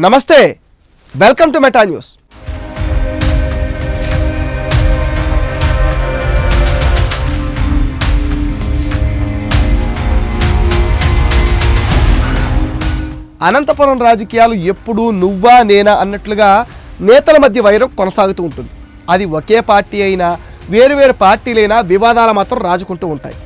నమస్తే. Welcome to Meta news Anantapuram రాజకీయాలు ఎప్పుడూ నువ్వా నేనా అన్నట్లుగా నేతల మధ్య వైరం కొనసాగుతూ ఉంటుంది. అది ఒకే పార్టీ అయినా వేరు వేరు పార్టీలైనా వివాదాలు మాత్రం రాజుకుంటూ ఉంటాయి.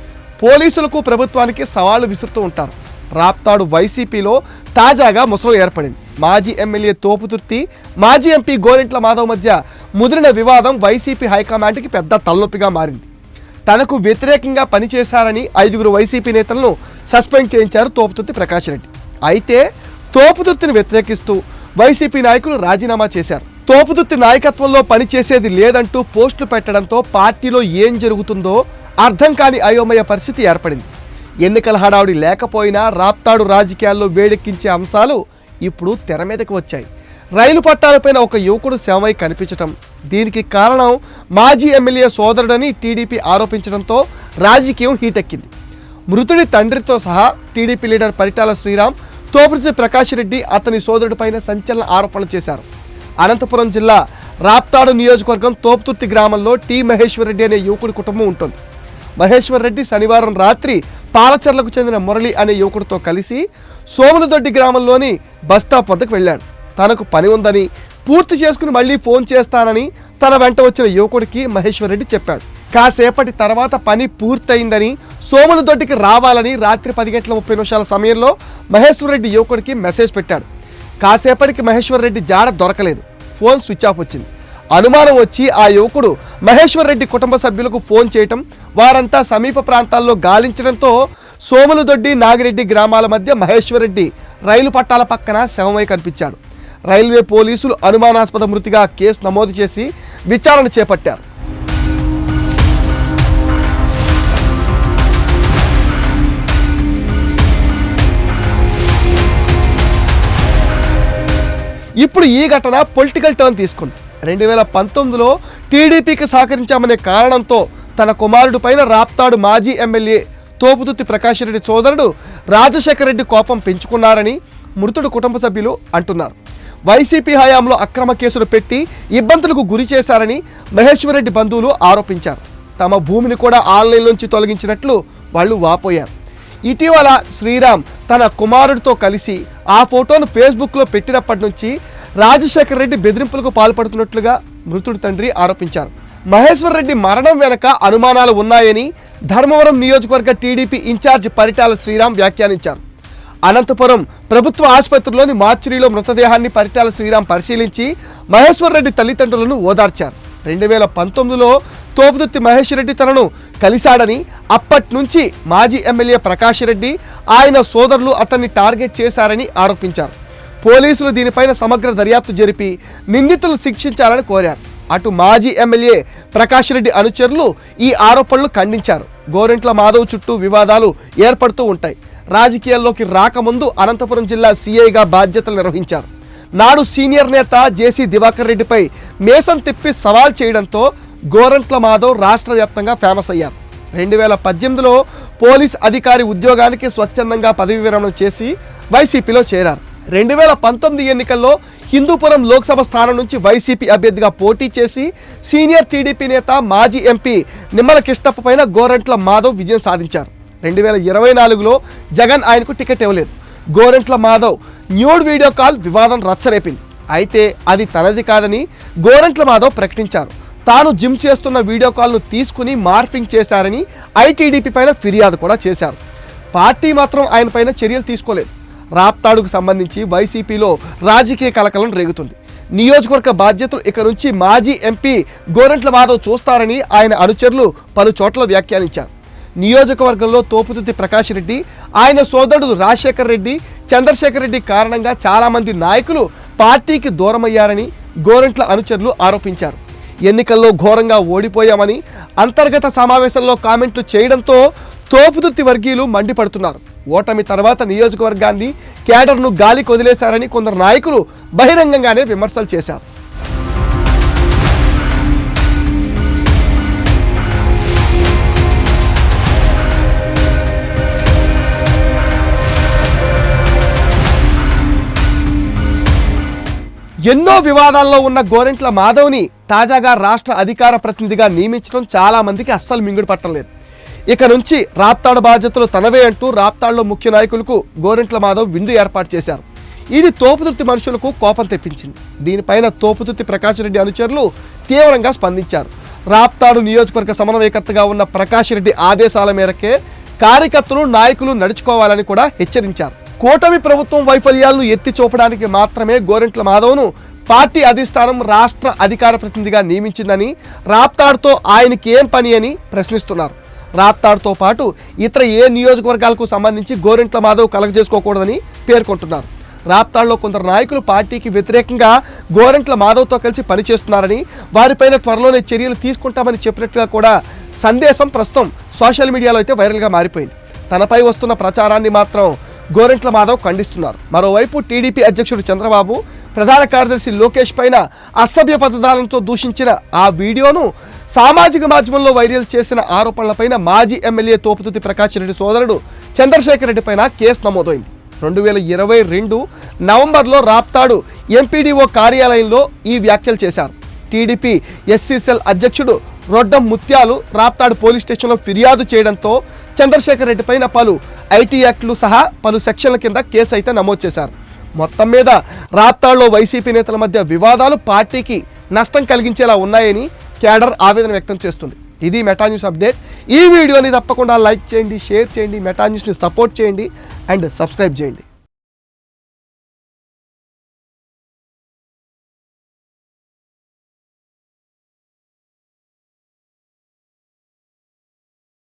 పోలీసులకు ప్రభుత్వానికి సవాళ్ళు విసురుతూ ఉంటారు. రాప్తాడు వైసీపీలో తాజాగా ముసలు ఏర్పడింది. మాజీ ఎమ్మెల్యే తోపుతుర్తి మాజీ ఎంపీ గోరింట్ల మాధవ్ మధ్య ముదిరిన వివాదం వైసీపీ హైకమాండ్కి పెద్ద తలనొప్పిగా మారింది. తనకు వ్యతిరేకంగా పనిచేశారని ఐదుగురు వైసీపీ నేతలను సస్పెండ్ చేయించారు తోపుతుర్తి ప్రకాష్ రెడ్డి. అయితే తోపుతుర్తిని వ్యతిరేకిస్తూ వైసీపీ నాయకులు రాజీనామా చేశారు. తోపుతుర్తి నాయకత్వంలో పనిచేసేది లేదంటూ పోస్టులు పెట్టడంతో పార్టీలో ఏం జరుగుతుందో అర్థం కాని అయోమయ పరిస్థితి ఏర్పడింది. ఎన్నికల హడావుడి లేకపోయినా రాప్తాడు రాజకీయాల్లో వేడెక్కించే అంశాలు ఇప్పుడు తెర మీదకి వచ్చాయి. రైలు పట్టాలపైన ఒక యువకుడు శవమై కనిపించటం. దీనికి కారణం మాజీ ఎమ్మెల్యే సోదరుడని టీడీపీ ఆరోపించడంతో రాజకీయం హీటెక్కింది. మృతుడి తండ్రితో సహా టీడీపీ లీడర్ పరిటాల శ్రీరామ్ తోపురుతి ప్రకాష్ రెడ్డి అతని సోదరుడిపైన సంచలన ఆరోపణలు చేశారు. అనంతపురం జిల్లా రాప్తాడు నియోజకవర్గం తోపుతుర్తి గ్రామంలో టి మహేశ్వర్ రెడ్డి అనే యువకుడి కుటుంబం ఉంటుంది. మహేశ్వర్ రెడ్డి శనివారం రాత్రి పాలచర్లకు చెందిన మురళి అనే యువకుడితో కలిసి సోములదొడ్డి గ్రామంలోని బస్టాప్ వద్దకు వెళ్ళాడు. తనకు పని ఉందని పూర్తి చేసుకుని మళ్ళీ ఫోన్ చేస్తానని తన వెంట వచ్చిన యువకుడికి మహేశ్వరరెడ్డి చెప్పాడు. కాసేపటి తర్వాత పని పూర్తయిందని సోములదొడ్డికి రావాలని రాత్రి పది గంటల ముప్పై నిమిషాల సమయంలో మహేశ్వరరెడ్డి యువకుడికి మెసేజ్ పెట్టాడు. కాసేపటికి మహేశ్వరరెడ్డి జాడ దొరకలేదు. ఫోన్ స్విచ్ ఆఫ్ వచ్చింది. అనుమానం వచ్చి ఆ యువకుడు మహేశ్వర్ రెడ్డి కుటుంబ సభ్యులకు ఫోన్ చేయటం వారంతా సమీప ప్రాంతాల్లో గాలించడంతో సోములదొడ్డి నాగిరెడ్డి గ్రామాల మధ్య మహేశ్వర్ రెడ్డి రైలు పట్టాల పక్కన శవమై కనిపించాడు. రైల్వే పోలీసులు అనుమానాస్పద మృతిగా కేసు నమోదు చేసి విచారణ చేపట్టారు. ఇప్పుడు ఈ ఘటన పొలిటికల్ టర్న్ తీసుకుంది. రెండు వేల పంతొమ్మిదిలో టీడీపీకి సహకరించామనే కారణంతో తన కుమారుడు పైన రాప్తాడు మాజీ ఎమ్మెల్యే తోపుదుత్తి ప్రకాష్ రెడ్డి సోదరుడు రాజశేఖర రెడ్డి కోపం పెంచుకున్నారని మృతుడు కుటుంబ సభ్యులు అంటున్నారు. వైసీపీ హయాంలో అక్రమ కేసులు పెట్టి ఇబ్బందులకు గురి చేశారని మహేశ్వరరెడ్డి బంధువులు ఆరోపించారు. తమ భూమిని కూడా ఆన్లైన్ నుంచి తొలగించినట్లు వాళ్ళు వాపోయారు. ఇటీవల శ్రీరామ్ తన కుమారుడితో కలిసి ఆ ఫోటోను ఫేస్బుక్లో పెట్టినప్పటి నుంచి రాజశేఖర్ రెడ్డి బెదిరింపులకు పాల్పడుతున్నట్లుగా మృతుడి తండ్రి ఆరోపించారు. మహేశ్వర్ రెడ్డి మరణం వెనక అనుమానాలు ఉన్నాయని ధర్మవరం నియోజకవర్గ టీడీపీ ఇన్ఛార్జ్ పరిటాల శ్రీరామ్ వ్యాఖ్యానించారు. అనంతపురం ప్రభుత్వ ఆసుపత్రిలోని మార్చురీలో మృతదేహాన్ని పరిటాల శ్రీరామ్ పరిశీలించి మహేశ్వర్ రెడ్డి తల్లిదండ్రులను ఓదార్చారు. రెండు వేల పంతొమ్మిదిలో తోపుదుత్తి మహేష్ రెడ్డి తనను కలిశాడని అప్పటి నుంచి మాజీ ఎమ్మెల్యే ప్రకాష్ రెడ్డి ఆయన సోదరులు అతన్ని టార్గెట్ చేశారని ఆరోపించారు. పోలీసులు దీనిపైన సమగ్ర దర్యాప్తు జరిపి నిందితులను శిక్షించాలని కోరారు. అటు మాజీ ఎమ్మెల్యే ప్రకాష్ రెడ్డి అనుచరులు ఈ ఆరోపణలు ఖండించారు. గోరెంట్ల మాధవ్ చుట్టూ వివాదాలు ఏర్పడుతూ ఉంటాయి. రాజకీయాల్లోకి రాకముందు అనంతపురం జిల్లా సీఐగా బాధ్యతలు నిర్వహించారు. నాడు సీనియర్ నేత జేసీ దివాకర్ రెడ్డిపై మేసం తిప్పి సవాల్ చేయడంతో గోరంట్ల మాధవ్ రాష్ట్ర వ్యాప్తంగా ఫేమస్ అయ్యారు. రెండు వేల పద్దెనిమిదిలో పోలీస్ అధికారి ఉద్యోగానికి స్వచ్ఛందంగా పదవి విరమణ చేసి వైసీపీలో చేరారు. రెండు వేల పంతొమ్మిది ఎన్నికల్లో హిందూపురం లోక్సభ స్థానం నుంచి వైసీపీ అభ్యర్థిగా పోటీ చేసి సీనియర్ టీడీపీ నేత మాజీ ఎంపీ నిమ్మల కృష్ణప్ప పైన గోరంట్ల మాధవ్ విజయం సాధించారు. రెండు వేల ఇరవై నాలుగులో జగన్ ఆయనకు టికెట్ ఇవ్వలేదు. Gorantla Madhav nude video call వివాదం రచ్చరేపింది. అయితే అది తనది కాదని గోరంట్ల మాధవ్ ప్రకటించారు. తాను జిమ్ చేస్తున్న వీడియో కాల్ను తీసుకుని మార్ఫింగ్ చేశారని ఐటీడీపీ పైన ఫిర్యాదు కూడా చేశారు. పార్టీ మాత్రం ఆయన పైన చర్యలు తీసుకోలేదు. రాప్తాడుకు సంబంధించి వైసీపీలో రాజకీయ కలకలం రేగుతుంది. నియోజకవర్గ బాధ్యతలు ఇక నుంచి మాజీ ఎంపీ గోరంట్ల మాధవ్ చూస్తారని ఆయన అనుచరులు పలు చోట్ల వ్యాఖ్యానించారు. నియోజకవర్గంలో తోపుతుర్తి ప్రకాష్ రెడ్డి ఆయన సోదరుడు రాజశేఖర్ రెడ్డి చంద్రశేఖర్ రెడ్డి కారణంగా చాలామంది నాయకులు పార్టీకి దూరమయ్యారని గోరంట్ల అనుచరులు ఆరోపించారు. ఎన్నికల్లో ఘోరంగా ఓడిపోయామని అంతర్గత సమావేశంలో కామెంట్లు చేయడంతో తోపుదుర్తి వర్గీయులు మండిపడుతున్నారు. ఓటమి తర్వాత నియోజకవర్గాన్ని కేడర్ను గాలికి వదిలేశారని కొందరు నాయకులు బహిరంగంగానే విమర్శలు చేశారు. ఎన్నో వివాదాల్లో ఉన్న గోరెంట్ల మాధవ్ని తాజాగా రాష్ట్ర అధికార ప్రతినిధిగా నియమించడం చాలా మందికి అస్సలు మింగుడు పట్టలేదు. ఇక నుంచి రాప్తాడు బాధ్యతలు తనవే అంటూ రాప్తాడులో ముఖ్య నాయకులకు గోరెంట్ల మాధవ్ విందు ఏర్పాటు చేశారు. ఇది తోపుదుర్తి మనుషులకు కోపం తెప్పించింది. దీనిపైన తోపుదుర్తి ప్రకాష్ రెడ్డి అనుచరులు తీవ్రంగా స్పందించారు. రాప్తాడు నియోజకవర్గ సమన్వయకర్తగా ఉన్న ప్రకాష్ రెడ్డి ఆదేశాల మేరకే కార్యకర్తలు నాయకులు నడుచుకోవాలని కూడా హెచ్చరించారు. కూటమి ప్రభుత్వం వైఫల్యాలను ఎత్తి చూపడానికి మాత్రమే గోరెంట్ల మాధవ్ను పార్టీ అధిష్టానం రాష్ట్ర అధికార ప్రతినిధిగా నియమించిందని రాప్తాడుతో ఆయనకి ఏం పని అని ప్రశ్నిస్తున్నారు. రాప్తాడుతో పాటు ఇతర ఏ నియోజకవర్గాలకు సంబంధించి గోరెంట్ల మాధవ్ కలగజేసుకోకూడదని పేర్కొంటున్నారు. రాప్తాడులో కొందరు నాయకులు పార్టీకి వ్యతిరేకంగా గోరెంట్ల మాధవ్తో కలిసి పనిచేస్తున్నారని వారిపైన త్వరలోనే చర్యలు తీసుకుంటామని చెప్పినట్లుగా కూడా సందేశం ప్రస్తుతం సోషల్ మీడియాలో అయితే వైరల్గా మారిపోయింది. తనపై వస్తున్న ప్రచారాన్ని మాత్రం గోరెంట్ల మాధవ్ ఖండిస్తున్నారు. మరోవైపు టీడీపీ అధ్యక్షుడు చంద్రబాబు ప్రధాన కార్యదర్శి లోకేష్ పైన అసభ్య పదజాలంతో దూషించిన ఆ వీడియోను సామాజిక మాధ్యమంలో వైరల్ చేసిన ఆరోపణలపైన మాజీ ఎమ్మెల్యే తోపుతుతి ప్రకాష్ రెడ్డి సోదరుడు చంద్రశేఖర్ రెడ్డి పైన కేసు నమోదైంది. రెండు వేల ఇరవై రెండు నవంబర్లో రాప్తాడు ఎంపీడీఓ కార్యాలయంలో ఈ వ్యాఖ్యలు చేశారు. టీడీపీ ఎస్సీసెల్ అధ్యక్షుడు రొడ్డం ముత్యాలు రాప్తాడు పోలీస్ స్టేషన్లో ఫిర్యాదు చేయడంతో చంద్రశేఖర్ రెడ్డి పైన పలు ఐటీ యాక్ట్లు సహా పలు సెక్షన్ల కింద కేసు అయితే నమోదు చేశారు. మొత్తం మీద రాప్తాడులో వైసీపీ నేతల మధ్య వివాదాలు పార్టీకి నష్టం కలిగించేలా ఉన్నాయని క్యాడర్ ఆవేదన వ్యక్తం చేస్తుంది. ఇది మెటా న్యూస్ అప్డేట్. ఈ వీడియోని తప్పకుండా లైక్ చేయండి షేర్ చేయండి మెటా న్యూస్ని సపోర్ట్ చేయండి అండ్ సబ్స్క్రైబ్ చేయండి.